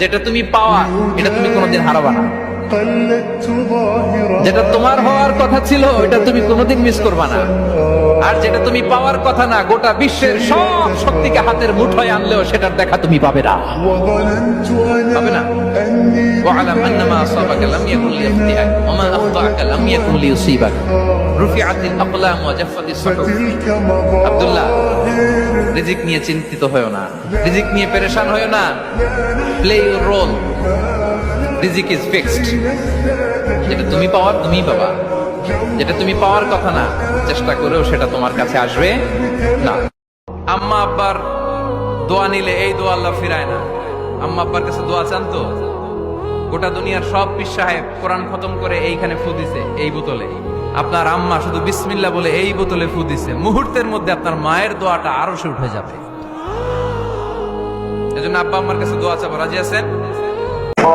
যেটা তুমি পাওয়া, এটা তুমি কোনোদিন হারাবা না। যেটা তোমার হওয়ার কথা ছিল এটা তুমি কোনোদিন মিস করবা না। আর যেটা তুমি পাওয়ার কথা না গোটা বিশ্বের সব শক্তিকে হাতের মুঠোয় আনলেও সেটার দেখা তুমি পাবে না وظننت হবে أنا না أني واعلم ان ما اصابك لم يكن ليخطئك وما اخطاك لم يكن ليصيبك رفعت الاقلام وجفت الصحف فتلك আব্দুল্লাহ مظاهر রিজিক নিয়ে চিন্তিত হয়েও না রিজিক নিয়ে পেরেশান হয়েও না প্লে ইউর রোল রিজিক ইজ ফিক্সড যেটা তুমি পাওয়ার তুমিই পাবা যেটা তুমি পাওয়ার কথা না, চেষ্টা করেও সেটা তোমার কাছে আসবে না। আম্মা আব্বার দোয়া নিলে এই দোয়া আল্লাহ ফিরায় না। আম্মা আব্বার কাছে দোয়া চান তো? গোটা দুনিয়ার সব পীর সাহেব কোরআন খতম করে এইখানে ফু দিছে, এই বোতলে। আপনার আম্মা শুধু বিসমিল্লা বলে এই বোতলে ফু দিছে। মুহূর্তের মধ্যে আপনার মায়ের দোয়াটা আরও সে উঠে যাবে। এজন্য আব্বা আম্মার কাছে দোয়া চাবো, রাজি আছেন?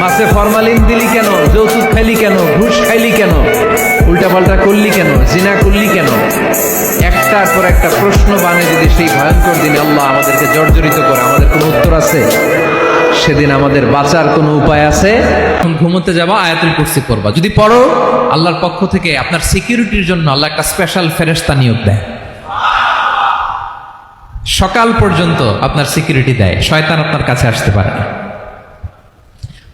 মাছে ফরমালিন দিলি কেন? যৌতুক খাইলি কেন? ঘুষ খাইলি কেন? উল্টাপাল্টা করলি কেন? জিনা করলি কেন? একটার পর একটা প্রশ্ন বানে যদি সেই ভয়ঙ্কর দিনে আল্লাহ আমাদেরকে জর্জরিত করে, আমাদের কোনো উত্তর আছে? সেদিন আমাদের বাঁচার কোনো উপায় আছে? এখন ঘুমোতে যাবা, আয়াতুল কুরসি করবা যদি পড়ো, আল্লাহর পক্ষ থেকে আপনার সিকিউরিটির জন্য আল্লাহ একটা স্পেশাল ফেরেস্তা নিয়োগ দেয়। সকাল পর্যন্ত আপনার সিকিউরিটি দেয়। শয়তান আপনার কাছে আসতে পারে না।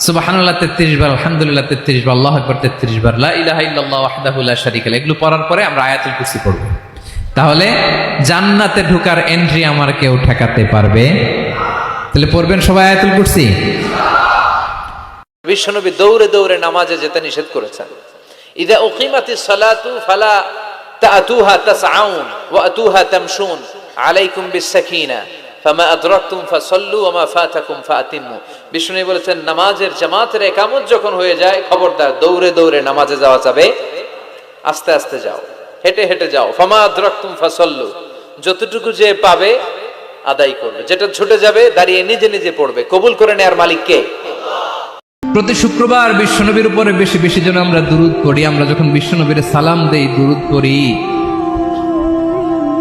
সুবহানাল্লাহ তেত্রিশ বার, আলহামদুলিল্লাহ তেত্রিশ বার, আল্লাহ আকবর তেত্রিশ বার, লা ইলাহা ইল্লাল্লাহ ওয়াহদাহু লা শারীকা এগুলো পড়ার পরে আমরা আয়াতুল কুরসি পড়ব। তাহলে জান্নাতে ঢোকার এন্ট্রি আমার কেউ ঠেকাতে পারবে? তাহলে পড়বেন সবাই আয়াতুল কুরসি? বিশ্বনবী দৌড়ে দৌড়ে নামাজে যেতে নিষেধ করেছেন। ইদা উকিমাতিস সালাতু ফালা তাতুহা তাসআউন ওয়া আতুহা তামশুন আলাইকুম বিসাকিনা ফামা আদরাকতুম ফাসাল্লু ওয়া ফাতাকুম ফাতিমু বিষ্ণু বলেছেন, নামাজের জামাতের একামত যখন হয়ে যায়, খবরদার, দৌড়ে দৌড়ে নামাজে যাওয়া যাবে। আস্তে আস্তে যাও, হেঁটে হেঁটে যাও। ফামা আদরাকতুম ফাসাল্লু, যতটুকু যে পাবে আদায় করবে। যেটা ছুটে যাবে, দাঁড়িয়ে নিজে নিজে পড়বে। কবুল করে নেয়ার মালিক কে? প্রতি শুক্রবার বিশ্বনবীর উপরে বেশি বেশি যেন আমরা দুরুদ পড়ি। আমরা যখন বিশ্বনবীর সালাম দেই, দুরুদ পড়ি।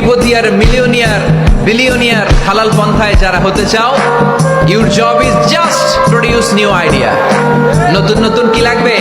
কোটিপতি আর মিলিয়নিয়ার বিলিয়নিয়ার হালাল পন্থায় যারা হতে চাও your job is just produce new idea নতুন নতুন কি লাগবে?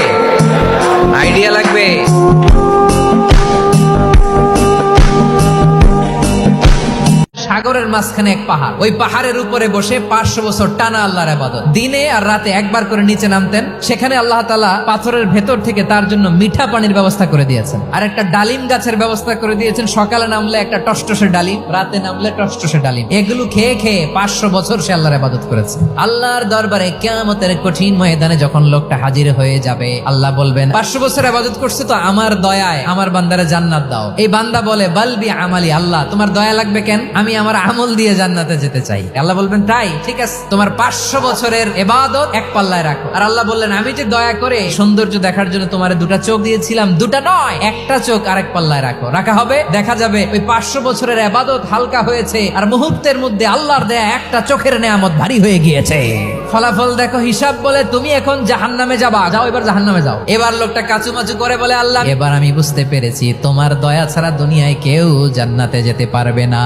সাগরের মাঝখানে এক পাহাড়। ওই পাহাড়ের উপরে বসে পাঁচশো বছর টানা আল্লাহর আবাদত। দিনে আর রাতে একবার করে নিচে নামতেন। সেখানে আল্লাহ তালা পাথরের ভেতর থেকে তার জন্য মিঠা পানির ব্যবস্থা করে দিয়েছেন। আর একটা ডালিম গাছের ব্যবস্থা করে দিয়েছেন। সকালে নামলে একটা টসটসে ডালিম, রাতে নামলে টসটসে ডালিম। এগুলো খেয়ে খেয়ে পাঁচশো বছর সে আল্লাহর আবাদত করেছে। আল্লাহর দরবারে কেয়ামতের কঠিন ময়দানে যখন লোকটা হাজির হয়ে যাবে, আল্লাহ বলবেন, পাঁচশো বছর আবাদত করছে তো আমার দয়ায়, আমার বান্দারে জান্নাত দাও। এই বান্দা বলে বালবি আমালি, আল্লাহ, তোমার দয়া লাগবে কেন? আমি আমার আমল দিয়ে জান্নাতে যেতে চাই। আল্লাহ বলবেন, তাই, ঠিক আছে। তোমার পাঁচশো বছরের এবাদত এক পাল্লায় রাখো। আর আল্লাহ বললেন, আমি যে দয়া করে সৌন্দর্য দেখার জন্য তোমার দুটা চোখ দিয়েছিলাম, দুটা নয়, একটা চোখ আরেক পাল্লায় রাখো। রাখা হবে, দেখা যাবে ওই পাঁচশো বছরের এবাদত হালকা হয়েছে, আর মুহূর্তের মধ্যে আল্লাহর দেয়া একটা চোখের নেয়ামত ভারী হয়ে গিয়েছে। ফলাফল দেখো, হিসাব বলে তুমি এখন জাহান নামে যাবা। যাও, এবার জাহান নামে যাও। এবার লোকটা কাচুমাচু করে বলে, আল্লাহ, এবার আমি বুঝতে পেরেছি, তোমার দয়া ছাড়া দুনিয়ায় কেউ জান্নাতে যেতে পারবে না।